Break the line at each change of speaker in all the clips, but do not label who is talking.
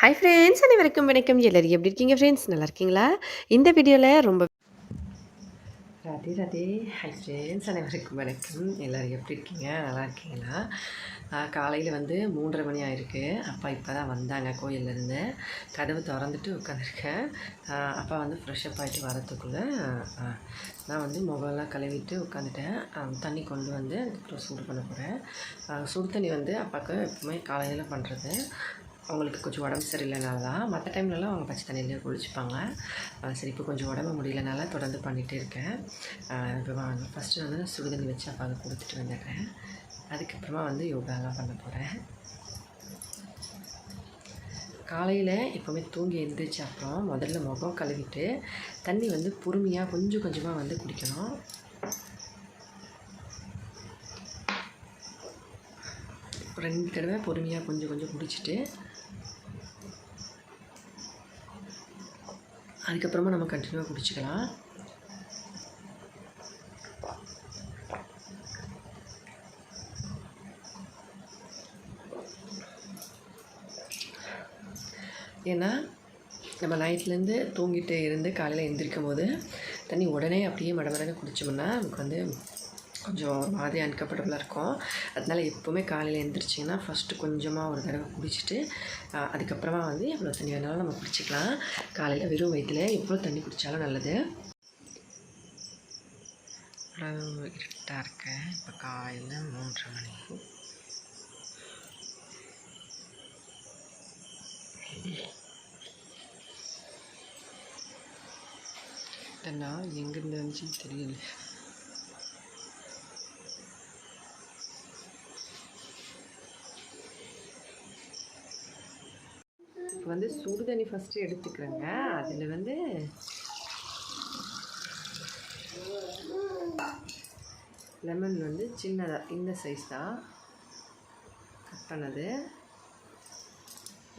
Hi friends அனைவருக்கும் வணக்கம் எல்லாரும் எப்படி இருக்கீங்க ஃப்ரெண்ட்ஸ் நல்லா இருக்கீங்களா இந்த வீடியோவில் ரொம்ப ராதே ராதே ஹாய் ஃப்ரெண்ட்ஸ் அனைவருக்கும் வணக்கம் எல்லோரும் எப்படி இருக்கீங்க நல்லா இருக்கீங்களா காலையில் வந்து மூன்றரை மணி ஆயிருக்கு அப்பா இப்போ தான் வந்தாங்க கோயிலேருந்து கதவு திறந்துட்டு உட்காந்துருக்கேன் அப்பா வந்து ஃப்ரெஷ்ஷப் ஆகிட்டு வரத்துக்குள்ளே நான் வந்து முகம்லாம் கழுவிட்டு உட்காந்துட்டேன் தண்ணி கொண்டு வந்து அதுக்கப்புறம் சூடு பண்ண போகிறேன் சுடு தண்ணி வந்து அப்பாவுக்கு எப்பவுமே காலையில் பண்ணுறது அவங்களுக்கு கொஞ்சம் உடம்பு சரியில்லைனால தான் மற்ற டைம்லலாம் அவங்க பச்சை தண்ணியிலே குளிச்சுப்பாங்க சரி இப்போ கொஞ்சம் உடம்பு முடியலனால தொடர்ந்து பண்ணிகிட்டே இருக்கேன் இப்போ ஃபஸ்ட்டு வந்து நான் சுடுதண்ணி வச்சு அதை கொடுத்துட்டு வந்துடுறேன் அதுக்கப்புறமா வந்து யோகாலாம் பண்ண போகிறேன் காலையில் எப்போவுமே தூங்கி எழுந்திரிச்ச அப்புறம் முதல்ல முகம் கழுவிட்டு தண்ணி வந்து பொறுமையாக கொஞ்சம் கொஞ்சமாக வந்து குடிக்கணும் ரெண்டு தடவை பொறுமையாக கொஞ்சம் கொஞ்சம் குடிச்சிட்டு அதுக்கப்புறமா நம்ம கண்டினியூவாக குடிச்சிக்கலாம் ஏன்னா நம்ம நைட்லேருந்து தூங்கிட்டு இருந்து காலையில் எழுந்திரிக்கும் போது தண்ணி உடனே அப்படியே மடமடன்னு குடித்தோம்னா நமக்கு வந்து கொஞ்சம் மாதிரி அன்கம்ஃபர்டபுளாக இருக்கும் அதனால் எப்போவுமே காலையில் எழுந்திரிச்சிங்கன்னா ஃபஸ்ட்டு கொஞ்சமாக ஒரு தடவை குடிச்சிட்டு அதுக்கப்புறமா வந்து எவ்வளோ தண்ணி வேணாலும் நம்ம குடிச்சிக்கலாம் காலையில் வெறும் வயிற்றில் எவ்வளோ தண்ணி குடித்தாலும் நல்லது இவ்வளோ இருட்டாக இருக்கேன் இப்போ காலையில் மூன்றரை மணி என்ன எங்கேருந்து வந்துச்சு தெரியல வந்து சுடு தண்ணி ஃபஸ்ட்டு எடுத்துக்கிறேங்க அதில் வந்து லெமன் வந்து சின்னதாக இந்த சைஸ் தான் கட் பண்ணது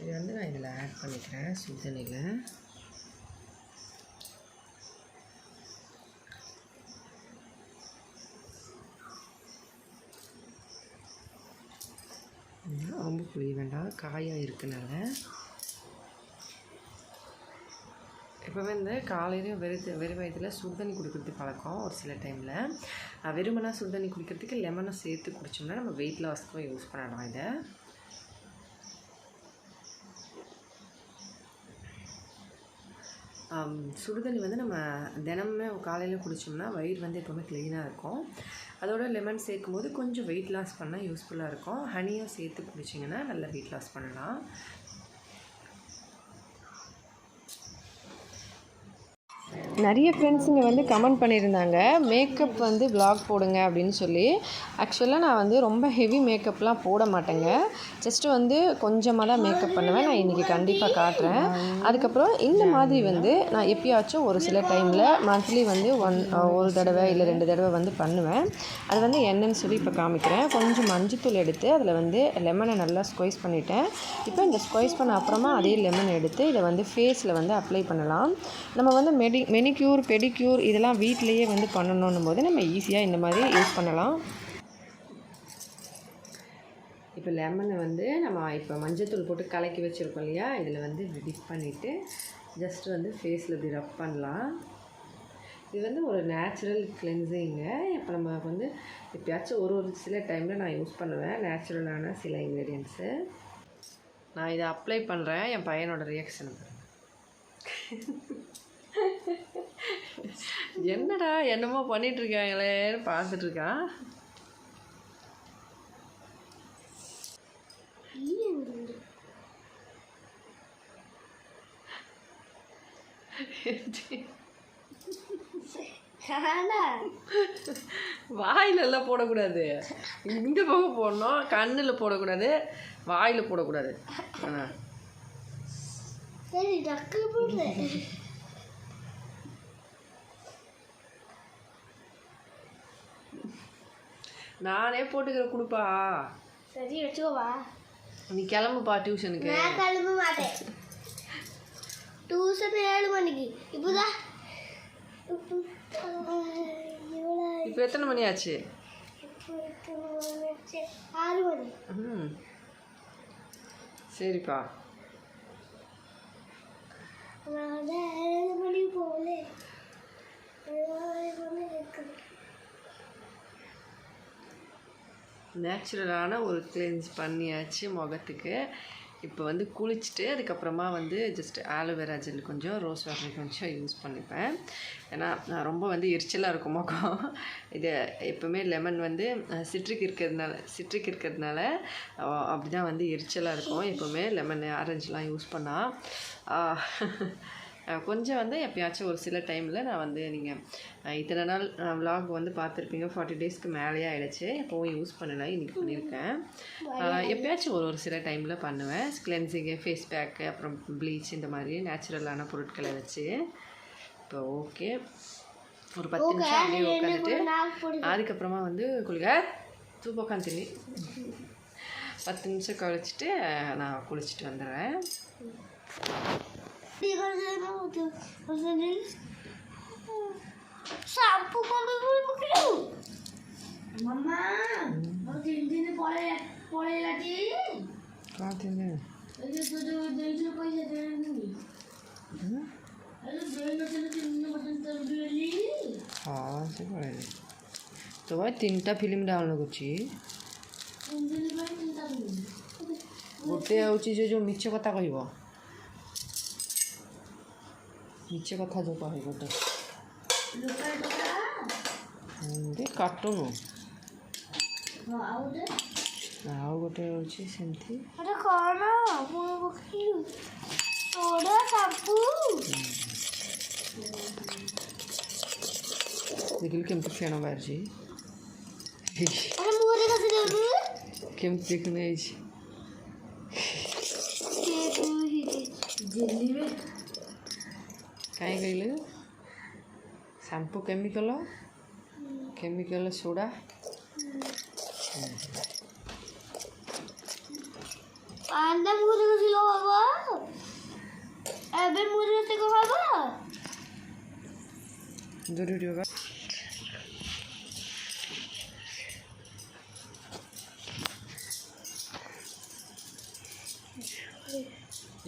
இது வந்து நான் இதில் ஆட் பண்ணிக்கிறேன் சுடு தண்ணியில் ரொம்ப புளி வேண்டாம் காயாக இருக்கனால இப்போ வந்து காலையிலையும் வெறு வெறும் வயதில் சுடுதண்ணி குடிக்கிறது பழக்கம் ஒரு சில டைமில் வெறுமனா சுடுதண்ணி குடிக்கிறதுக்கு லெமனை சேர்த்து குடித்தோம்னா நம்ம வெயிட் லாஸ்க்கும் யூஸ் பண்ணலாம் இதை சுடுதண்ணி வந்து நம்ம தினமே காலையில் குடித்தோம்னா வயிறு வந்து எப்போவுமே க்ளீனாக இருக்கும் அதோட லெமன் சேர்க்கும் போது கொஞ்சம் வெயிட் லாஸ் பண்ணால் யூஸ்ஃபுல்லாக இருக்கும் ஹனியாக சேர்த்து குடிச்சிங்கன்னா நல்லா வெயிட் லாஸ் பண்ணலாம் நிறைய ஃப்ரெண்ட்ஸுங்க வந்து கமெண்ட் பண்ணியிருந்தாங்க மேக்கப் வந்து பிளாக் போடுங்க அப்படின்னு சொல்லி ஆக்சுவலாக நான் வந்து ரொம்ப ஹெவி மேக்கப்லாம் போட மாட்டேங்க ஜஸ்ட்டு வந்து கொஞ்சமாக தான் மேக்கப் பண்ணுவேன் நான் இன்றைக்கி கண்டிப்பாக காட்டுறேன் அதுக்கப்புறம் இந்த மாதிரி வந்து நான் எப்பயாச்சும் ஒரு சில டைமில் மந்த்லி வந்து ஒன் ஒரு தடவை இல்லை ரெண்டு தடவை வந்து பண்ணுவேன் அது வந்து என்னன்னு சொல்லி இப்போ காமிக்கிறேன் கொஞ்சம் மஞ்சத்தூள் எடுத்து அதில் வந்து லெமனை நல்லா ஸ்கொய்ஸ் பண்ணிட்டேன் இப்போ இந்த ஸ்கொய்ஸ் பண்ண அப்புறமா அதே லெமன் எடுத்து இதை வந்து ஃபேஸில் வந்து அப்ளை பண்ணலாம் நம்ம வந்து மெடி மெனி மெனிக்யூர் பெடிக்யூர் இதெல்லாம் வீட்டிலையே வந்து பண்ணணும் போது நம்ம ஈஸியாக இந்த மாதிரி யூஸ் பண்ணலாம் இப்போ லெமனை வந்து நம்ம இப்போ மஞ்சத்தூள் போட்டு கலக்கி வச்சுருக்கோம் இல்லையா இதில் வந்து டிப் பண்ணிவிட்டு ஜஸ்ட் வந்து ஃபேஸில் இப்படி ரப் பண்ணலாம் இது வந்து ஒரு நேச்சுரல் கிளென்சிங்கு இப்போ நம்ம வந்து எப்பயாச்சும் ஒரு ஒரு சில டைமில் நான் யூஸ் பண்ணுவேன் நேச்சுரலான சில இன்க்ரீடியன்ஸு நான் இதை அப்ளை பண்ணுறேன் என் பையனோட ரியாக்ஷன் பாருங்கள் என்னடா என்னமோ பண்ணிட்டு இருக்காங்களே பார்த்துட்டு இருக்கான் வாயில எல்லாம் போடக்கூடாது இந்த பக்கம் போடணும் கண்ணில் போடக்கூடாது வாயில் போடக்கூடாது ஆனால் நானே போட்டுக்கிற கொடுப்பா சரி வச்சுக்கோவா நீ கிளம்புப்பா டியூஷனுக்கு நான் கிளம்ப மாட்டேன் டியூஷன் ஏழு மணிக்கு இப்போதா இப்போ எத்தனை மணி ஆச்சு ஆறு மணி ம் சரிப்பா நான் ஏழு மணி போகல ஏழு மணி இருக்குது நேச்சுரலான ஒரு கிளென்ஸ் பண்ணியாச்சு முகத்துக்கு இப்போ வந்து குளிச்சுட்டு அதுக்கப்புறமா வந்து ஜஸ்ட் ஆலோவேரா ஜெல் கொஞ்சம் ரோஸ் வாட்டர் கொஞ்சம் யூஸ் பண்ணிப்பேன் ஏன்னா ரொம்ப வந்து எரிச்சலாக இருக்கும் முகம் இது எப்போவுமே லெமன் வந்து சிட்ரிக் இருக்கிறதுனால சிட்ரிக் இருக்கிறதுனால அப்படி தான் வந்து எரிச்சலாக இருக்கும் எப்போவுமே லெமன் ஆரஞ்சுலாம் யூஸ் பண்ணால் கொஞ்சம் வந்து எப்பயாச்சும் ஒரு சில டைமில் நான் வந்து நீங்கள் இத்தனை நாள் விலாக் வந்து பார்த்துருப்பீங்க ஃபார்ட்டி டேஸ்க்கு மேலேயே ஆகிடுச்சு எப்போவும் யூஸ் பண்ணலை இன்றைக்கி பண்ணியிருக்கேன் எப்பயாச்சும் ஒரு ஒரு சில டைமில் பண்ணுவேன் கிளென்சிங்கு ஃபேஸ் பேக்கு அப்புறம் ப்ளீச் இந்த மாதிரி நேச்சுரலான பொருட்களை வச்சு இப்போ ஓகே ஒரு பத்து நிமிஷம் அப்படியே உட்காந்துட்டு அதுக்கப்புறமா வந்து குளிக்க தூப்ப தண்ணி பத்து நிமிஷம் கழிச்சிட்டு நான் குளிச்சுட்டு வந்துடுறேன் শ্যাম্পু কবে করবো কেউ মাম্মা তিন দিন পরে পরে লাটি কার তিন দিন এই যে তোর দেড়শো পয়সা দেয় হ্যাঁ সে করে তো ভাই তিনটা ফিল্ম ডাউনলোড করছি ଗୋଟେ ହେଉଛି ସେ ଯେଉଁ ମିଛ କଥା କହିବ ମିଛ କଥା ଯେଉଁ କହିବ ଗୋଟେ କାଟୁନୁ ଆଉ ଗୋଟେ ହେଉଛି ସେମିତି କ'ଣ ଦେଖିଲୁ କେମିତି ଫେଣ ବାହାରିଛି କେମିତି ଦେଖୁନି ହେଇଛି కాయగూరలు సంపు కెమికల్ కెమికల్ సోడా আন্দা মুড়ি গুছিল বাবা এবে মুড়ি গুছে গো বাবা জরুরি বাবা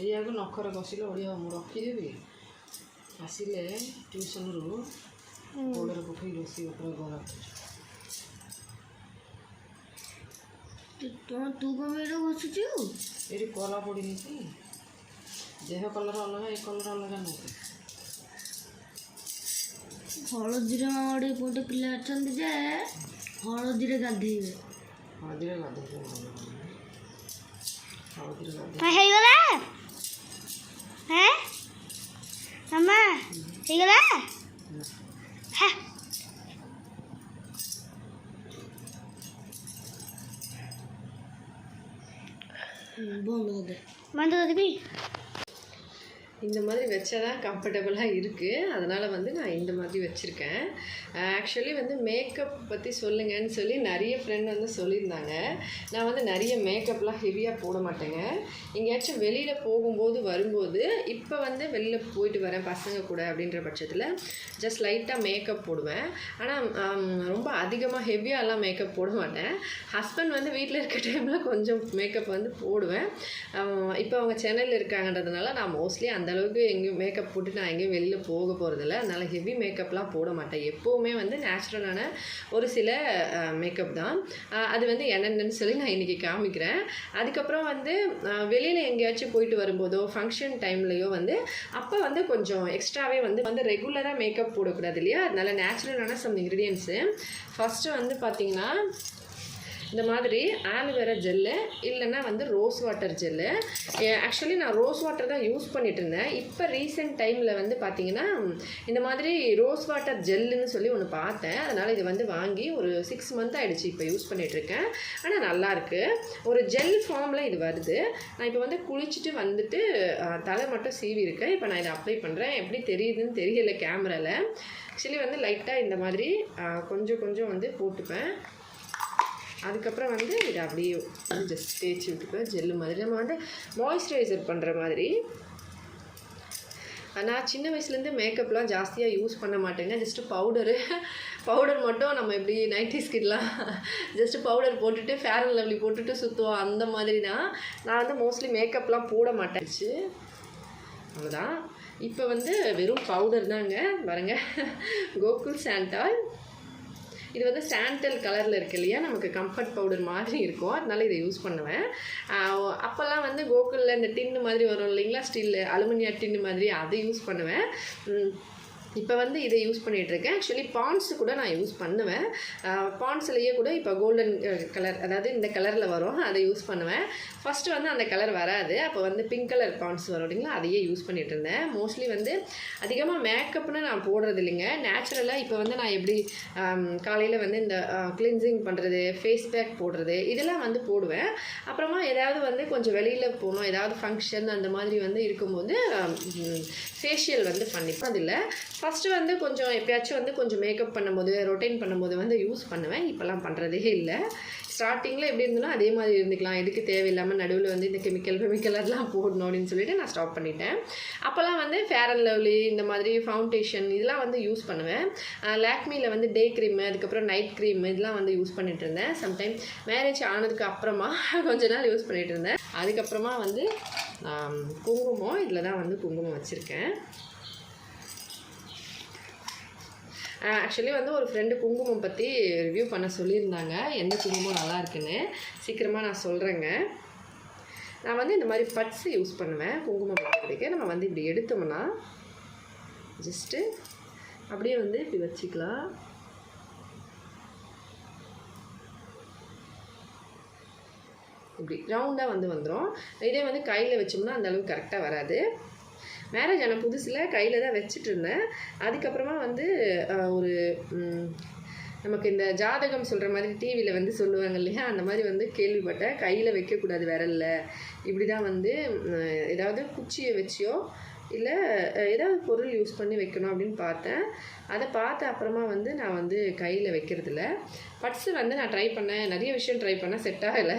ଏଇଆକୁ ନଖରେ ବସିଲେ ଓଡ଼ିଆ ମୁଁ ରଖିଦେବି ଆସିଲେ ଟ୍ୟୁସନ୍ରୁ ଗୋଡ଼ରେ ପକେଇ ରୋଷେଇ ଉପରେ ଗରମ ତୁ କ'ଣ ଏଇଟା ଘଷୁଛୁ ଏଠି କଲର୍ ପଡ଼ିନି କି ଦେହ କଲର୍ ଅଲଗା ଏ କଲର୍ ଅଲଗା ନୁହେଁ ହଳଦୀର ଗୋଟେ ଗୋଟେ ପିଲା ଅଛନ୍ତି ଯେ ହଳଦୀରେ ଗାଧେଇବେ ହଳଦୀରେ ଗାଧେଇବେ ହଳଦୀରେ ଗାଧେଇ ହେଇଗଲା হ্যাঁ అమ్మా దిగలే బాగుంది మందు దిగి இந்த மாதிரி வச்சா தான் கம்ஃபர்டபுளாக இருக்குது அதனால் வந்து நான் இந்த மாதிரி வச்சுருக்கேன் ஆக்சுவலி வந்து மேக்கப் பற்றி சொல்லுங்கன்னு சொல்லி நிறைய ஃப்ரெண்ட் வந்து சொல்லியிருந்தாங்க நான் வந்து நிறைய மேக்கப்லாம் ஹெவியாக போட மாட்டேங்க எங்கேயாச்சும் வெளியில் போகும்போது வரும்போது இப்போ வந்து வெளியில் போயிட்டு வரேன் பசங்க கூட அப்படின்ற பட்சத்தில் ஜஸ்ட் லைட்டாக மேக்கப் போடுவேன் ஆனால் ரொம்ப அதிகமாக ஹெவியாகலாம் மேக்கப் போட மாட்டேன் ஹஸ்பண்ட் வந்து வீட்டில் இருக்க டைமில் கொஞ்சம் மேக்கப் வந்து போடுவேன் இப்போ அவங்க சென்னையில் இருக்காங்கன்றதுனால நான் மோஸ்ட்லி அந்த அந்தளவுக்கு எங்கேயும் மேக்கப் போட்டு நான் எங்கேயும் வெளியில் போக போகிறதில்ல அதனால் ஹெவி மேக்கப்லாம் போட மாட்டேன் எப்போவுமே வந்து நேச்சுரலான ஒரு சில மேக்கப் தான் அது வந்து என்னென்னு சொல்லி நான் இன்றைக்கி காமிக்கிறேன் அதுக்கப்புறம் வந்து வெளியில் எங்கேயாச்சும் போயிட்டு வரும்போதோ ஃபங்க்ஷன் டைம்லேயோ வந்து அப்போ வந்து கொஞ்சம் எக்ஸ்ட்ராவே வந்து வந்து ரெகுலராக மேக்கப் போடக்கூடாது இல்லையா அதனால் நேச்சுரலான சம் இன்க்ரீடியன்ஸு ஃபஸ்ட்டு வந்து பார்த்திங்கன்னா இந்த மாதிரி ஆலோவேரா ஜெல்லு இல்லைன்னா வந்து ரோஸ் வாட்டர் ஜெல்லு ஆக்சுவலி நான் ரோஸ் வாட்டர் தான் யூஸ் பண்ணிட்டு இருந்தேன் இப்போ ரீசெண்ட் டைமில் வந்து பார்த்தீங்கன்னா இந்த மாதிரி ரோஸ் வாட்டர் ஜெல்லுன்னு சொல்லி ஒன்று பார்த்தேன் அதனால் இது வந்து வாங்கி ஒரு சிக்ஸ் மந்த் ஆகிடுச்சு இப்போ யூஸ் பண்ணிகிட்ருக்கேன் ஆனால் நல்லாயிருக்கு ஒரு ஜெல் ஃபார்மில் இது வருது நான் இப்போ வந்து குளிச்சுட்டு வந்துட்டு தலை மட்டும் சீவி இருக்கேன் இப்போ நான் இதை அப்ளை பண்ணுறேன் எப்படி தெரியுதுன்னு தெரியல கேமராவில் ஆக்சுவலி வந்து லைட்டாக இந்த மாதிரி கொஞ்சம் கொஞ்சம் வந்து போட்டுப்பேன் அதுக்கப்புறம் வந்து இதை அப்படியே ஜஸ்ட் தேய்ச்சி விட்டுக்குவேன் ஜெல்லு மாதிரி நம்ம வந்து மாய்ஸ்சரைசர் பண்ணுற மாதிரி நான் சின்ன வயசுலேருந்து மேக்கப்லாம் ஜாஸ்தியாக யூஸ் பண்ண மாட்டேங்க ஜஸ்ட்டு பவுடரு பவுடர் மட்டும் நம்ம இப்படி நைன்டி ஸ்கிட்லாம் ஜஸ்ட்டு பவுடர் போட்டுட்டு ஃபேர் அண்ட் லவ்லி போட்டுட்டு சுற்றுவோம் அந்த மாதிரி தான் நான் வந்து மோஸ்ட்லி மேக்கப்லாம் போட மாட்டேச்சு அவ்வளோதான் இப்போ வந்து வெறும் பவுடர் தாங்க பாருங்கள் கோகுல் சாண்டால் இது வந்து சாண்டல் கலரில் இருக்கு இல்லையா நமக்கு கம்ஃபர்ட் பவுடர் மாதிரி இருக்கும் அதனால இதை யூஸ் பண்ணுவேன் அப்போல்லாம் வந்து கோகுலில் இந்த டின்னு மாதிரி வரும் இல்லைங்களா ஸ்டீல் அலுமினியா டின்னு மாதிரி அதை யூஸ் பண்ணுவேன் இப்போ வந்து இதை யூஸ் பண்ணிகிட்ருக்கேன் ஆக்சுவலி பாண்ட்ஸ் கூட நான் யூஸ் பண்ணுவேன் பாண்ட்ஸ்லேயே கூட இப்போ கோல்டன் கலர் அதாவது இந்த கலரில் வரும் அதை யூஸ் பண்ணுவேன் ஃபஸ்ட்டு வந்து அந்த கலர் வராது அப்போ வந்து பிங்க் கலர் பான்ஸ் வரும் இல்லைங்களா அதையே யூஸ் பண்ணிகிட்டு இருந்தேன் மோஸ்ட்லி வந்து அதிகமாக மேக்கப்னு நான் போடுறது இல்லைங்க நேச்சுரலாக இப்போ வந்து நான் எப்படி காலையில் வந்து இந்த கிளின்சிங் பண்ணுறது ஃபேஸ் பேக் போடுறது இதெல்லாம் வந்து போடுவேன் அப்புறமா ஏதாவது வந்து கொஞ்சம் வெளியில் போகணும் ஏதாவது ஃபங்க்ஷன் அந்த மாதிரி வந்து இருக்கும்போது ஃபேஷியல் வந்து பண்ணிப்பேன் அதில் ஃபஸ்ட்டு வந்து கொஞ்சம் எப்பயாச்சும் வந்து கொஞ்சம் மேக்கப் பண்ணும்போது ரொட்டைன் பண்ணும்போது வந்து யூஸ் பண்ணுவேன் இப்போல்லாம் பண்ணுறதே இல்லை ஸ்டார்டிங்கில் எப்படி இருந்தாலும் அதே மாதிரி இருந்துக்கலாம் எதுக்கு தேவையில்லாமல் நடுவில் வந்து இந்த கெமிக்கல் கெமிக்கல் அதெல்லாம் போடணும் அப்படின்னு சொல்லிட்டு நான் ஸ்டாப் பண்ணிட்டேன் அப்போல்லாம் வந்து ஃபேர் அண்ட் லவ்லி இந்த மாதிரி ஃபவுண்டேஷன் இதெல்லாம் வந்து யூஸ் பண்ணுவேன் லேக்மியில் வந்து டே க்ரீமு அதுக்கப்புறம் நைட் க்ரீம் இதெல்லாம் வந்து யூஸ் பண்ணிட்டு இருந்தேன் சம்டைம் மேரேஜ் ஆனதுக்கு அப்புறமா கொஞ்ச நாள் யூஸ் பண்ணிட்டு இருந்தேன் அதுக்கப்புறமா வந்து குங்குமம் இதில் தான் வந்து குங்குமம் வச்சுருக்கேன் ஆக்சுவலி வந்து ஒரு ஃப்ரெண்டு குங்குமம் பற்றி ரிவ்யூ பண்ண சொல்லியிருந்தாங்க எந்த குங்குமம் நல்லா இருக்குன்னு சீக்கிரமாக நான் சொல்கிறேங்க நான் வந்து இந்த மாதிரி பட்ஸு யூஸ் பண்ணுவேன் குங்குமம் வைக்கிறதுக்கு நம்ம வந்து இப்படி எடுத்தோம்னா ஜஸ்ட்டு அப்படியே வந்து இப்படி வச்சுக்கலாம் இப்படி ரவுண்டாக வந்து வந்துடும் இதே வந்து கையில் வச்சோம்னா அந்தளவுக்கு கரெக்டாக வராது மேரேஜ் ஆனால் புதுசில் கையில் தான் வச்சுட்டு இருந்தேன் அதுக்கப்புறமா வந்து ஒரு நமக்கு இந்த ஜாதகம் சொல்கிற மாதிரி டிவியில் வந்து சொல்லுவாங்க இல்லையா அந்த மாதிரி வந்து கேள்விப்பட்டேன் கையில் வைக்கக்கூடாது விரலில் இப்படி தான் வந்து ஏதாவது குச்சியை வச்சியோ இல்லை ஏதாவது பொருள் யூஸ் பண்ணி வைக்கணும் அப்படின்னு பார்த்தேன் அதை பார்த்த அப்புறமா வந்து நான் வந்து கையில் வைக்கிறதில்ல பட்ஸு வந்து நான் ட்ரை பண்ணேன் நிறைய விஷயம் ட்ரை பண்ணேன் செட் ஆகலை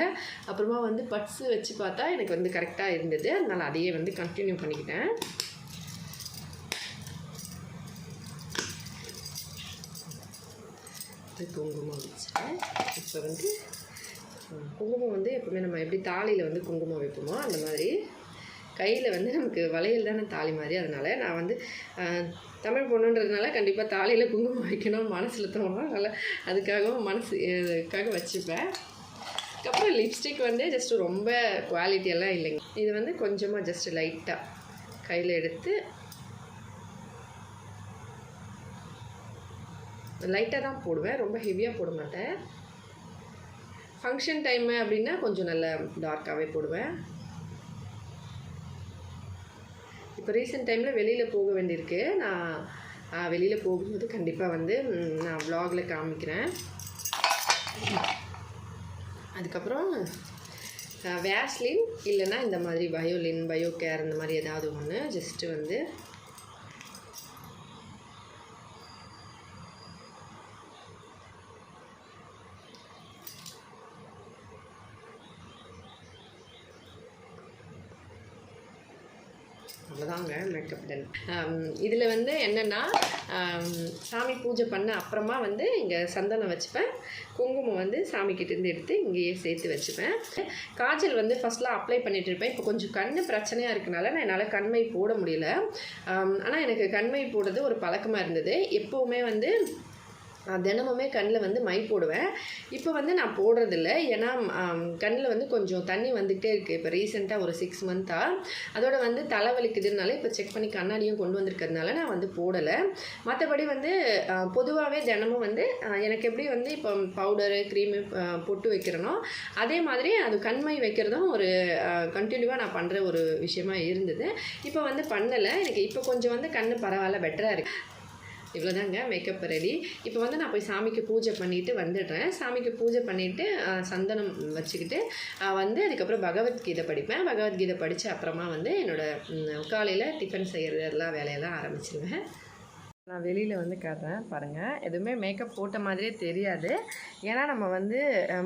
அப்புறமா வந்து பட்ஸு வச்சு பார்த்தா எனக்கு வந்து கரெக்டாக இருந்தது அதனால் அதையே வந்து கண்டினியூ பண்ணிக்கிட்டேன் குங்குமம் வச்சேன் இப்போ வந்து குங்குமம் வந்து எப்பவுமே நம்ம எப்படி தாலியில் வந்து குங்குமம் வைப்போமோ அந்த மாதிரி கையில் வந்து நமக்கு வளையல் தானே தாலி மாதிரி அதனால் நான் வந்து தமிழ் பொண்ணுன்றதுனால கண்டிப்பாக தாலியில் குங்குமம் வைக்கணும் மனசில் தோணும் அதனால் அதுக்காகவும் மனசு இதுக்காக வச்சுப்பேன் அதுக்கப்புறம் லிப்ஸ்டிக் வந்து ஜஸ்ட்டு ரொம்ப குவாலிட்டியெல்லாம் இல்லைங்க இது வந்து கொஞ்சமாக ஜஸ்ட்டு லைட்டாக கையில் எடுத்து லைட்டாக தான் போடுவேன் ரொம்ப ஹெவியாக போட மாட்டேன் ஃபங்க்ஷன் டைமு அப்படின்னா கொஞ்சம் நல்ல டார்க்காகவே போடுவேன் இப்போ ரீசெண்ட் டைமில் வெளியில் போக வேண்டியிருக்கு நான் வெளியில் போகும்போது கண்டிப்பாக வந்து நான் வ்ளாகில் காமிக்கிறேன் அதுக்கப்புறம் வேஸ்லின் இல்லைன்னா இந்த மாதிரி பயோலின் பயோ கேர் இந்த மாதிரி ஏதாவது ஒன்று ஜஸ்ட்டு வந்து கேப்டன் இதில் வந்து என்னென்னா சாமி பூஜை பண்ண அப்புறமா வந்து இங்கே சந்தனம் வச்சுப்பேன் குங்குமம் வந்து சாமிக்கிட்டேருந்து எடுத்து இங்கேயே சேர்த்து வச்சுப்பேன் காஜல் வந்து ஃபஸ்ட்லாம் அப்ளை பண்ணிகிட்டு இருப்பேன் இப்போ கொஞ்சம் கண் பிரச்சனையாக இருக்கனால நான் என்னால் கண்மை போட முடியல ஆனால் எனக்கு கண்மை போடுறது ஒரு பழக்கமாக இருந்தது எப்போவுமே வந்து நான் தினமுமே கண்ணில் வந்து மை போடுவேன் இப்போ வந்து நான் போடுறதில்ல ஏன்னா கண்ணில் வந்து கொஞ்சம் தண்ணி வந்துகிட்டே இருக்குது இப்போ ரீசெண்டாக ஒரு சிக்ஸ் மந்த்தாக அதோட வந்து தலை வலிக்குதுனால இப்போ செக் பண்ணி கண்ணாடியும் கொண்டு வந்திருக்கிறதுனால நான் வந்து போடலை மற்றபடி வந்து பொதுவாகவே தினமும் வந்து எனக்கு எப்படி வந்து இப்போ பவுடரு க்ரீமு பொட்டு வைக்கிறனோ அதே மாதிரி அது கண்மை வைக்கிறதும் ஒரு கண்டினியூவாக நான் பண்ணுற ஒரு விஷயமா இருந்தது இப்போ வந்து பண்ணலை எனக்கு இப்போ கொஞ்சம் வந்து கண் பரவாயில்ல பெட்டராக இருக்குது இவ்வளோதாங்க மேக்கப் ரெடி இப்போ வந்து நான் போய் சாமிக்கு பூஜை பண்ணிவிட்டு வந்துடுறேன் சாமிக்கு பூஜை பண்ணிவிட்டு சந்தனம் வச்சுக்கிட்டு வந்து அதுக்கப்புறம் பகவத்கீதை படிப்பேன் பகவத்கீதை படித்த அப்புறமா வந்து என்னோடய காலையில் டிஃபன் செய்கிறது எல்லாம் வேலையெல்லாம் ஆரம்பிச்சிருவேன் நான் வெளியில் வந்து காட்டுறேன் பாருங்கள் எதுவுமே மேக்கப் போட்ட மாதிரியே தெரியாது ஏன்னா நம்ம வந்து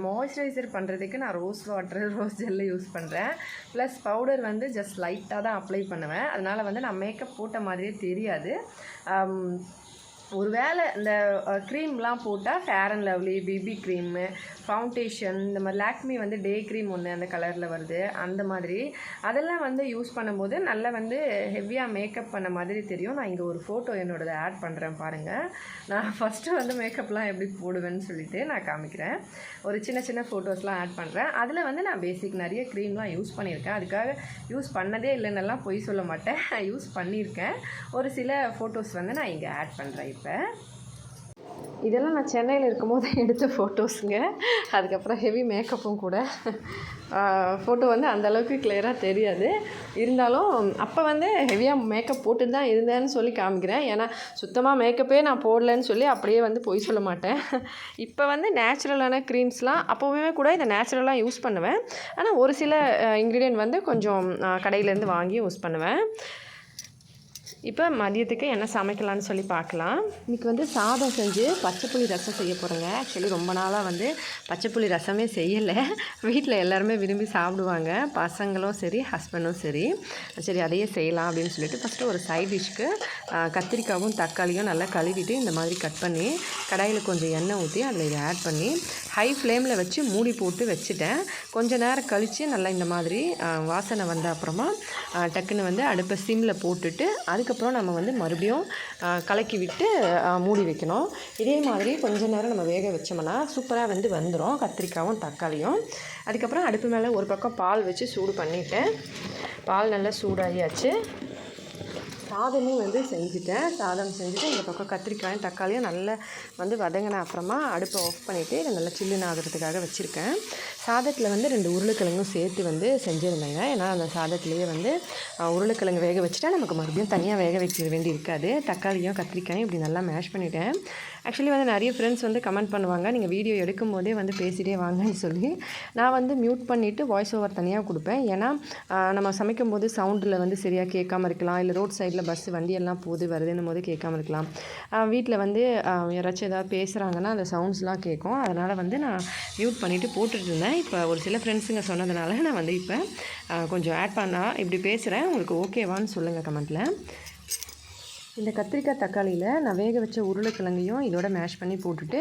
மாய்ஸ்சரைசர் பண்ணுறதுக்கு நான் rose water rose gel use பண்ணுறேன் ப்ளஸ் பவுடர் வந்து ஜஸ்ட் லைட்டாக தான் அப்ளை பண்ணுவேன் அதனால் வந்து நான் மேக்கப் போட்ட மாதிரியே தெரியாது ஒரு வேளை இந்த க்ரீம்லாம் போட்டால் Fair and Lovely BB cream foundation இந்த மாதிரி லேக்மி வந்து டே க்ரீம் ஒன்று அந்த கலரில் வருது அந்த மாதிரி அதெல்லாம் வந்து யூஸ் பண்ணும்போது நல்லா வந்து ஹெவியாக மேக்கப் பண்ண மாதிரி தெரியும் நான் இங்கே ஒரு ஃபோட்டோ என்னோடது ஆட் பண்ணுறேன் பாருங்கள் நான் ஃபஸ்ட்டு வந்து மேக்கப்லாம் எப்படி போடுவேன்னு சொல்லிட்டு நான் காமிக்கிறேன் ஒரு சின்ன சின்ன ஃபோட்டோஸ்லாம் ஆட் பண்ணுறேன் அதில் வந்து நான் பேசிக் நிறைய க்ரீம்லாம் யூஸ் பண்ணியிருக்கேன் அதுக்காக யூஸ் பண்ணதே இல்லைன்னெல்லாம் பொய் சொல்ல மாட்டேன் யூஸ் பண்ணியிருக்கேன் ஒரு சில ஃபோட்டோஸ் வந்து நான் இங்கே ஆட் பண்ணுறேன் இப்போ இதெல்லாம் நான் சென்னையில் இருக்கும்போது எடுத்த ஃபோட்டோஸுங்க அதுக்கப்புறம் ஹெவி மேக்கப்பும் கூட ஃபோட்டோ வந்து அந்தளவுக்கு கிளியராக தெரியாது இருந்தாலும் அப்போ வந்து ஹெவியாக மேக்கப் போட்டு தான் இருந்தேன்னு சொல்லி காமிக்கிறேன் ஏன்னா சுத்தமாக மேக்கப்பே நான் போடலன்னு சொல்லி அப்படியே வந்து பொய் சொல்ல மாட்டேன் இப்போ வந்து நேச்சுரலான க்ரீம்ஸ்லாம் அப்போவுமே கூட இதை நேச்சுரலாக யூஸ் பண்ணுவேன் ஆனால் ஒரு சில இன்க்ரீடியன்ட் வந்து கொஞ்சம் கடையிலேருந்து வாங்கி யூஸ் பண்ணுவேன் இப்போ மதியத்துக்கு என்ன சமைக்கலான்னு சொல்லி பார்க்கலாம் இன்றைக்கி வந்து சாதம் செஞ்சு பச்சை புளி ரசம் செய்ய போகிறேங்க ஆக்சுவலி ரொம்ப நாளாக வந்து பச்சை புளி ரசமே செய்யலை வீட்டில் எல்லாருமே விரும்பி சாப்பிடுவாங்க பசங்களும் சரி ஹஸ்பண்டும் சரி சரி அதையே செய்யலாம் அப்படின்னு சொல்லிட்டு ஃபஸ்ட்டு ஒரு சைட் டிஷ்க்கு கத்திரிக்காவும் தக்காளியும் நல்லா கழுவிட்டு இந்த மாதிரி கட் பண்ணி கடாயில் கொஞ்சம் எண்ணெய் ஊற்றி அதில் இதை ஆட் பண்ணி ஹை ஃப்ளேமில் வச்சு மூடி போட்டு வச்சுட்டேன் கொஞ்சம் நேரம் கழித்து நல்லா இந்த மாதிரி வாசனை வந்த அப்புறமா டக்குன்னு வந்து அடுப்பை சிம்மில் போட்டுட்டு அதுக்கப்புறம் அதுக்கப்புறம் நம்ம வந்து மறுபடியும் கலக்கி விட்டு மூடி வைக்கணும் இதே மாதிரி கொஞ்ச நேரம் நம்ம வேக வச்சோம்னா சூப்பராக வந்து வந்துடும் கத்திரிக்காவும் தக்காளியும் அதுக்கப்புறம் அடுப்பு மேலே ஒரு பக்கம் பால் வச்சு சூடு பண்ணிவிட்டேன் பால் நல்லா சூடாகியாச்சு சாதமும் வந்து செஞ்சுட்டேன் சாதம் செஞ்சுட்டு இந்த பக்கம் கத்திரிக்காயும் தக்காளியும் நல்லா வந்து வதங்கின அப்புறமா அடுப்பை ஆஃப் பண்ணிவிட்டு இதை நல்லா சில்லுன்னு ஆகிறதுக்காக வச்சுருக்கேன் சாதத்தில் வந்து ரெண்டு உருளைக்கிழங்கும் சேர்த்து வந்து செஞ்சுருந்தேங்க ஏன்னா அந்த சாதத்துலேயே வந்து உருளைக்கிழங்கு வேக வச்சுட்டா நமக்கு மறுபடியும் தனியாக வேக வைக்க வேண்டி இருக்காது தக்காளியும் கத்திரிக்காயும் இப்படி நல்லா மேஷ் பண்ணிவிட்டேன் ஆக்சுவலி வந்து நிறைய ஃப்ரெண்ட்ஸ் வந்து கமெண்ட் பண்ணுவாங்க நீங்கள் வீடியோ எடுக்கும் போதே வந்து பேசிட்டே வாங்கன்னு சொல்லி நான் வந்து மியூட் பண்ணிவிட்டு வாய்ஸ் ஓவர் தனியாக கொடுப்பேன் ஏன்னா நம்ம சமைக்கும் போது சவுண்டில் வந்து சரியாக கேட்காம இருக்கலாம் இல்லை ரோட் சைடில் பஸ் வண்டியெல்லாம் போகுது வருதுன்னும் போது கேட்காம இருக்கலாம் வீட்டில் வந்து யாராச்சும் ஏதாவது பேசுகிறாங்கன்னா அந்த சவுண்ட்ஸ்லாம் கேட்கும் அதனால் வந்து நான் மியூட் பண்ணிவிட்டு போட்டுட்டு இருந்தேன் இப்போ ஒரு சில ஃப்ரெண்ட்ஸுங்க சொன்னதுனால நான் வந்து இப்போ கொஞ்சம் ஆட் பண்ணால் இப்படி பேசுகிறேன் உங்களுக்கு ஓகேவான்னு சொல்லுங்கள் கமெண்ட்டில் இந்த கத்திரிக்காய் தக்காளியில் நான் வேக வச்ச உருளைக்கிழங்கையும் இதோட மேஷ் பண்ணி போட்டுட்டு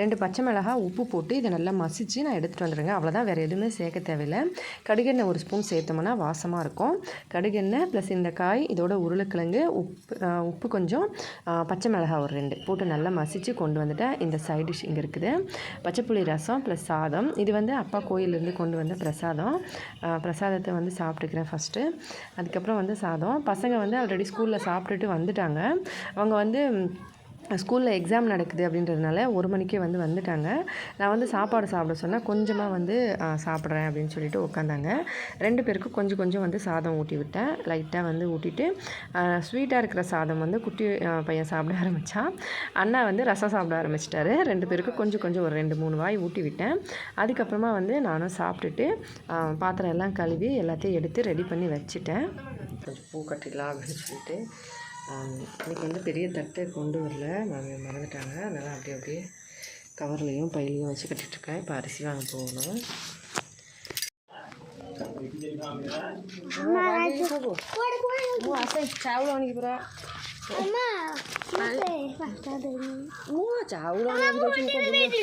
ரெண்டு பச்சை மிளகாய் உப்பு போட்டு இதை நல்லா மசித்து நான் எடுத்துகிட்டு வந்துடுங்க அவ்வளோதான் வேறு எதுவுமே சேர்க்க தேவையில்லை கடுகெண்ணெய் ஒரு ஸ்பூன் சேர்த்தோம்னா வாசமாக இருக்கும் கடுகெண்ணெய் ப்ளஸ் இந்த காய் இதோட உருளைக்கிழங்கு உப்பு உப்பு கொஞ்சம் பச்சை மிளகாய் ஒரு ரெண்டு போட்டு நல்லா மசித்து கொண்டு வந்துட்டேன் இந்த சைடு டிஷ் இங்கே இருக்குது பச்சைப்புளி ரசம் ப்ளஸ் சாதம் இது வந்து அப்பா கோயிலேருந்து கொண்டு வந்த பிரசாதம் பிரசாதத்தை வந்து சாப்பிட்டுக்கிறேன் ஃபஸ்ட்டு அதுக்கப்புறம் வந்து சாதம் பசங்க வந்து ஆல்ரெடி ஸ்கூலில் சாப்பிட்டுட்டு வந்துட்டாங்க வந்திருந்தாங்க அவங்க வந்து ஸ்கூலில் எக்ஸாம் நடக்குது அப்படின்றதுனால ஒரு மணிக்கே வந்து வந்துட்டாங்க நான் வந்து சாப்பாடு சாப்பிட சொன்னால் கொஞ்சமாக வந்து சாப்பிட்றேன் அப்படின்னு சொல்லிட்டு உட்காந்தாங்க ரெண்டு பேருக்கும் கொஞ்சம் கொஞ்சம் வந்து சாதம் ஊட்டி விட்டேன் லைட்டாக வந்து ஊட்டிட்டு ஸ்வீட்டாக இருக்கிற சாதம் வந்து குட்டி பையன் சாப்பிட ஆரம்பித்தான் அண்ணா வந்து ரசம் சாப்பிட ஆரம்பிச்சிட்டாரு ரெண்டு பேருக்கும் கொஞ்சம் கொஞ்சம் ஒரு ரெண்டு மூணு வாய் ஊட்டி விட்டேன் அதுக்கப்புறமா வந்து நானும் சாப்பிட்டுட்டு பாத்திரம் எல்லாம் கழுவி எல்லாத்தையும் எடுத்து ரெடி பண்ணி வச்சுட்டேன் கொஞ்சம் பூ கட்டிடலாம் அப்படின்னு சொல்லிட்டு இன்றைக்கி வந்து பெரிய தட்டை கொண்டு வரல மாமியார் மறந்துட்டாங்க அதனால் அப்படியே அப்படியே கவர்லேயும் பையிலையும் வச்சு கட்டிகிட்ருக்கேன் இப்போ அரிசி வாங்க போகணும்
చావులోనికి పురా చావులోనికి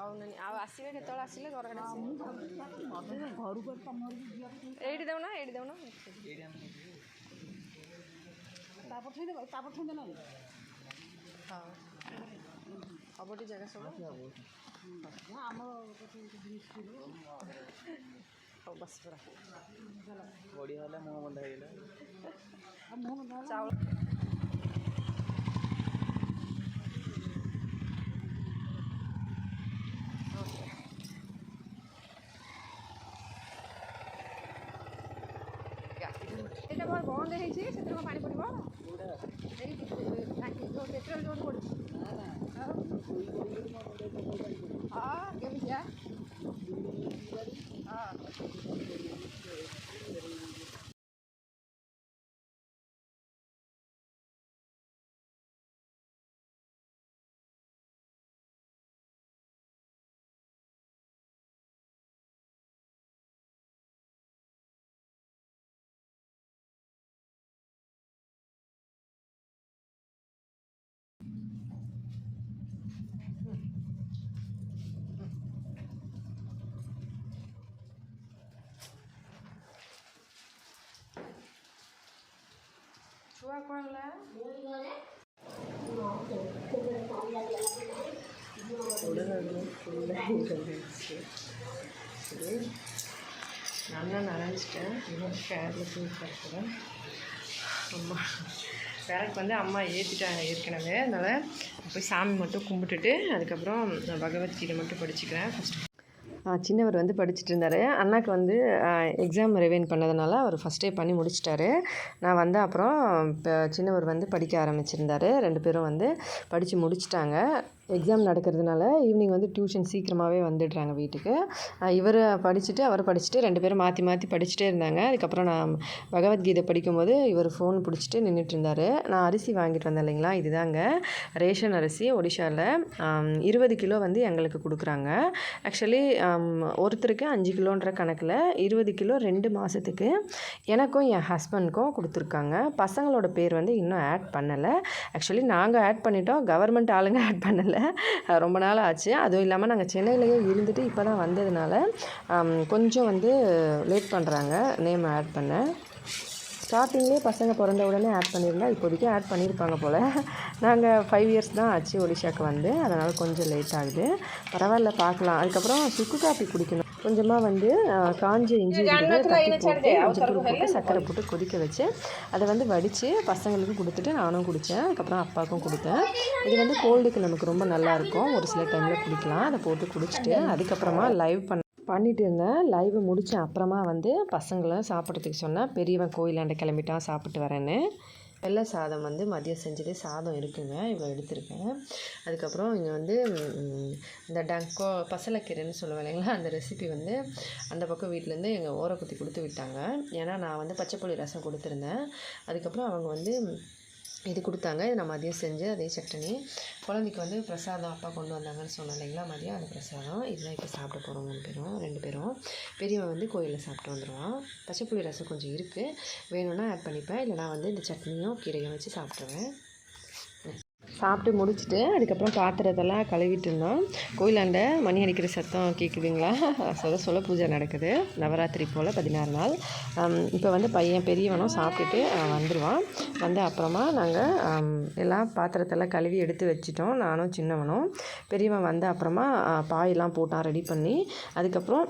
ହଉ ନାନୀ ଆଉ ଆସିବେ କେତେବେଳେ ଆସିଲେ ଘର ଆଡ଼େ ଆସିବେ ଘରକୁ ଏଇଠି ଦେଉନ ଏଇଠି ଦେଉନ ତା ପଠେଇ ଦେବ ତା ପଠେଇ ଦେଲ ହଉ ହବଟି ଜାଗା ସବୁ ଆମ ହଉ ବସ ପୁରା ବଢ଼ିଆ ହେଲା ମୁହଁ ବନ୍ଧା ହେଇଗଲା ଚାଉଳ onde a gente ia? Você trocou a por igual? Por சுவா குழம்புல நல்லா நனைஞ்சிட்டேன் இன்னும் அம்மா பேரக்கு வந்து அம்மா ஏற்றிட்டாங்க ஏற்கனவே அதனால் போய் சாமி மட்டும் கும்பிட்டுட்டு அதுக்கப்புறம் பகவத்கீதை மட்டும் படிச்சுக்கிறேன் ஃபஸ்ட்டு சின்னவர் வந்து படிச்சுட்டு இருந்தார் அண்ணாக்கு வந்து எக்ஸாம் ரிவைன் பண்ணதுனால அவர் ஃபஸ்ட்டே பண்ணி முடிச்சிட்டாரு நான் வந்த அப்புறம் இப்போ சின்னவர் வந்து படிக்க ஆரம்பிச்சிருந்தார் ரெண்டு பேரும் வந்து படித்து முடிச்சிட்டாங்க எக்ஸாம் நடக்கிறதுனால ஈவினிங் வந்து டியூஷன் சீக்கிரமாகவே வந்துடுறாங்க வீட்டுக்கு இவர் படிச்சுட்டு அவர் படிச்சுட்டு ரெண்டு பேரும் மாற்றி மாற்றி படிச்சுட்டே இருந்தாங்க அதுக்கப்புறம் நான் பகவத்கீதை படிக்கும்போது இவர் ஃபோன் பிடிச்சிட்டு நின்றுட்டு இருந்தார் நான் அரிசி வாங்கிட்டு வந்தேன் இல்லைங்களா இதுதாங்க ரேஷன் அரிசி ஒடிஷாவில் இருபது கிலோ வந்து எங்களுக்கு கொடுக்குறாங்க ஆக்சுவலி ஒருத்தருக்கு அஞ்சு கிலோன்ற கணக்கில் இருபது கிலோ ரெண்டு மாதத்துக்கு எனக்கும் என் ஹஸ்பண்ட்க்கும் கொடுத்துருக்காங்க பசங்களோட பேர் வந்து இன்னும் ஆட் பண்ணலை ஆக்சுவலி நாங்கள் ஆட் பண்ணிட்டோம் கவர்மெண்ட் ஆளுங்க ஆட் பண்ணலை இல்லை ரொம்ப நாள் ஆச்சு அதுவும் இல்லாமல் நாங்கள் சென்னையிலேயே இருந்துட்டு இப்போ தான் வந்ததுனால கொஞ்சம் வந்து லேட் பண்ணுறாங்க நேம் ஆட் பண்ண ஸ்டார்டிங்லேயே பசங்க பிறந்த உடனே ஆட் பண்ணியிருந்தா இப்போதைக்கு ஆட் பண்ணியிருப்பாங்க போல் நாங்கள் ஃபைவ் இயர்ஸ் தான் ஆச்சு ஒடிஷாவுக்கு வந்து அதனால் கொஞ்சம் லேட் ஆகுது பரவாயில்ல பார்க்கலாம் அதுக்கப்புறம் சுக்கு காஃபி குடிக்கணும் கொஞ்சமாக வந்து காஞ்ச இஞ்சி போட்டு இஞ்சிப்பூ போட்டு சர்க்கரை போட்டு கொதிக்க வச்சு அதை வந்து வடித்து பசங்களுக்கும் கொடுத்துட்டு நானும் குடித்தேன் அதுக்கப்புறம் அப்பாவுக்கும் கொடுத்தேன் இது வந்து கோல்டுக்கு நமக்கு ரொம்ப நல்லாயிருக்கும் ஒரு சில டைமில் குடிக்கலாம் அதை போட்டு குடிச்சிட்டு அதுக்கப்புறமா லைவ் பண்ண பண்ணிட்டு இருந்தேன் லைவ் முடித்த அப்புறமா வந்து பசங்களை சாப்பிட்றதுக்கு சொன்னால் பெரியவன் கோயிலாண்ட கிளம்பிட்டான் சாப்பிட்டு வரேன்னு வெள்ளை சாதம் வந்து மதியம் செஞ்சதே சாதம் இருக்குங்க இவ்வளோ எடுத்திருக்கேன் அதுக்கப்புறம் இங்கே வந்து இந்த டங்கோ பசலக்கீரைன்னு சொல்லுவேன் இல்லைங்களா அந்த ரெசிபி வந்து அந்த பக்கம் வீட்டிலேருந்து எங்கள் ஓரக்குத்தி கொடுத்து விட்டாங்க ஏன்னா நான் வந்து பச்சைப்புளி ரசம் கொடுத்துருந்தேன் அதுக்கப்புறம் அவங்க வந்து இது கொடுத்தாங்க இது நான் மதியம் செஞ்சு அதே சட்னி குழந்தைக்கு வந்து பிரசாதம் அப்பா கொண்டு வந்தாங்கன்னு சொன்னேன் இல்லைங்களா மதியம் அந்த பிரசாதம் இதெல்லாம் இப்போ சாப்பிட போகிறோம் மூணு பேரும் ரெண்டு பேரும் பெரியவன் வந்து கோயிலில் சாப்பிட்டு வந்துடுவான் பச்சை ரசம் கொஞ்சம் இருக்குது வேணும்னா ஆட் பண்ணிப்பேன் இல்லைனா வந்து இந்த சட்னியும் கீரையும் வச்சு சாப்பிட்ருவேன் சாப்பிட்டு முடிச்சுட்டு அதுக்கப்புறம் பாத்திரத்தெல்லாம் கழுவிட்டு இருந்தோம் கோயிலாண்ட மணி அடிக்கிற சத்தம் கேட்குதுங்களா சொல்ல சொல்ல பூஜை நடக்குது நவராத்திரி போல் பதினாறு நாள் இப்போ வந்து பையன் பெரியவனும் சாப்பிட்டுட்டு வந்துடுவான் வந்து அப்புறமா நாங்கள் எல்லாம் பாத்திரத்தெல்லாம் கழுவி எடுத்து வச்சிட்டோம் நானும் சின்னவனும் பெரியவன் வந்த அப்புறமா பாயெல்லாம் போட்டான் ரெடி பண்ணி அதுக்கப்புறம்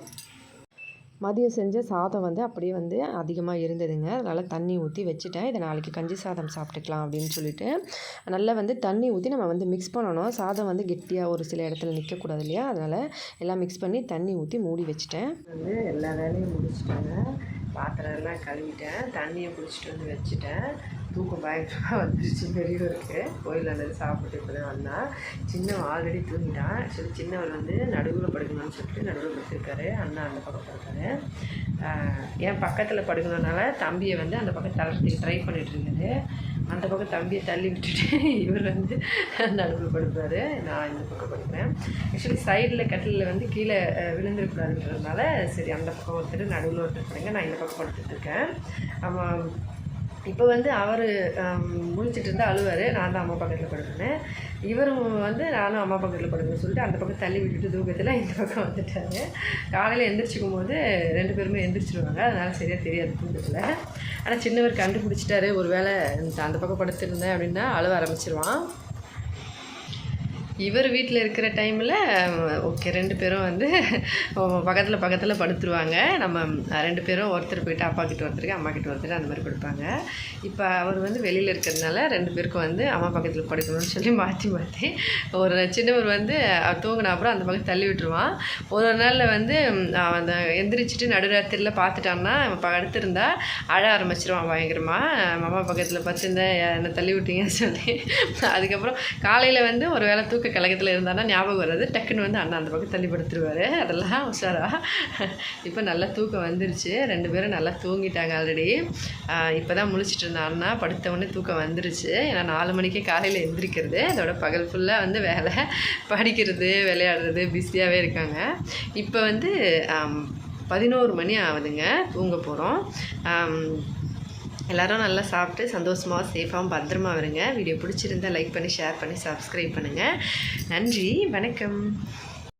மதியம் செஞ்ச சாதம் வந்து அப்படியே வந்து அதிகமாக இருந்ததுங்க அதனால் தண்ணி ஊற்றி வச்சுட்டேன் இதை நாளைக்கு கஞ்சி சாதம் சாப்பிட்டுக்கலாம் அப்படின்னு சொல்லிட்டு நல்லா வந்து தண்ணி ஊற்றி நம்ம வந்து மிக்ஸ் பண்ணணும் சாதம் வந்து கெட்டியாக ஒரு சில இடத்துல நிற்கக்கூடாது இல்லையா அதனால் எல்லாம் மிக்ஸ் பண்ணி தண்ணி ஊற்றி மூடி வச்சுட்டேன் வந்து எல்லா வேலையும் முடிச்சிட்டாங்க பாத்திரம்லாம் கழுவிட்டேன் தண்ணியை பிடிச்சிட்டு வந்து வச்சுட்டேன் தூக்கம் பயங்கரமாக வந்துருச்சு வெளியூருக்கு கோயில் அல்லது சாப்பிட்டு இப்போ தான் வந்தான் சின்னவன் ஆல்ரெடி தூங்கிட்டான் சரி சின்னவன் வந்து நடுவில் படுக்கணும்னு சொல்லிட்டு நடுவில் படுத்திருக்காரு அண்ணா அந்த பக்கம் படுத்தாரு என் பக்கத்தில் படுக்கணுனால தம்பியை வந்து அந்த பக்கம் தளர்த்தி ட்ரை பண்ணிகிட்டு அந்த பக்கம் தம்பியை தள்ளி விட்டுட்டு இவர் வந்து நடுவில் படுப்பார் நான் இந்த பக்கம் படிப்பேன் ஆக்சுவலி சைடில் கட்டிலில் வந்து கீழே விழுந்துருக்கூடாதுன்றதுனால சரி அந்த பக்கம் ஒருத்தர் நடுவில் ஒருத்தர் படுங்க நான் இந்த பக்கம் இருக்கேன் அவன் இப்போ வந்து அவர் முடிச்சுட்டு இருந்தால் அழுவார் நான் தான் அம்மா பக்கத்தில் படுக்கிறேன் இவரும் வந்து நானும் அம்மா பக்கத்தில் படுக்கணும்னு சொல்லிட்டு அந்த பக்கம் தள்ளி விட்டுட்டு தூக்கத்தில் இந்த பக்கம் வந்துட்டாங்க காலையில் எந்திரிச்சிக்கும் போது ரெண்டு பேருமே எந்திரிச்சிருவாங்க அதனால் சரியாக தெரியாது தூக்கத்தில் ஆனால் சின்னவர் கண்டுபிடிச்சிட்டாரு ஒரு வேளை அந்த பக்கம் படுத்துருந்தேன் அப்படின்னா அழுவ ஆரம்பிச்சிருவான் இவர் வீட்டில் இருக்கிற டைமில் ஓகே ரெண்டு பேரும் வந்து பக்கத்தில் பக்கத்தில் படுத்துருவாங்க நம்ம ரெண்டு பேரும் ஒருத்தர் போயிட்டு அப்பா கிட்ட ஒருத்தருக்கு அம்மா கிட்ட ஒருத்தர் அந்த மாதிரி கொடுப்பாங்க இப்போ அவர் வந்து வெளியில் இருக்கிறதுனால ரெண்டு பேருக்கும் வந்து அம்மா பக்கத்தில் படுக்கணும்னு சொல்லி மாற்றி மாற்றி ஒரு சின்னவர் வந்து தூங்கின அப்புறம் அந்த பக்கம் தள்ளி விட்டுருவான் ஒரு ஒரு நாளில் வந்து அந்த எந்திரிச்சிட்டு நடுராத்திரியில் பார்த்துட்டான்னா அடுத்திருந்தா அழ ஆரம்பிச்சிருவான் பயங்கரமாக அம்மா பக்கத்தில் பார்த்துருந்தேன் என்னை தள்ளி விட்டீங்கன்னு சொல்லி அதுக்கப்புறம் காலையில் வந்து ஒரு வேளை தூக்க கூட்டு கழகத்தில் இருந்தானா ஞாபகம் வராது டக்குன்னு வந்து அண்ணா அந்த பக்கம் தள்ளிப்படுத்துருவார் அதெல்லாம் உஷாராக இப்போ நல்லா தூக்கம் வந்துருச்சு ரெண்டு பேரும் நல்லா தூங்கிட்டாங்க ஆல்ரெடி இப்போ தான் முழிச்சிட்டு இருந்தான்னா அண்ணா படுத்தவொடனே தூக்கம் வந்துருச்சு ஏன்னா நாலு மணிக்கே காலையில் எழுந்திரிக்கிறது அதோட பகல் ஃபுல்லாக வந்து வேலை படிக்கிறது விளையாடுறது பிஸியாகவே இருக்காங்க இப்போ வந்து பதினோரு மணி ஆகுதுங்க தூங்க போகிறோம் எல்லோரும் நல்லா சாப்பிட்டு சந்தோஷமாக சேஃபாகவும் பத்திரமா வருங்க வீடியோ பிடிச்சிருந்தால் லைக் பண்ணி ஷேர் பண்ணி சப்ஸ்கிரைப் பண்ணுங்கள் நன்றி வணக்கம்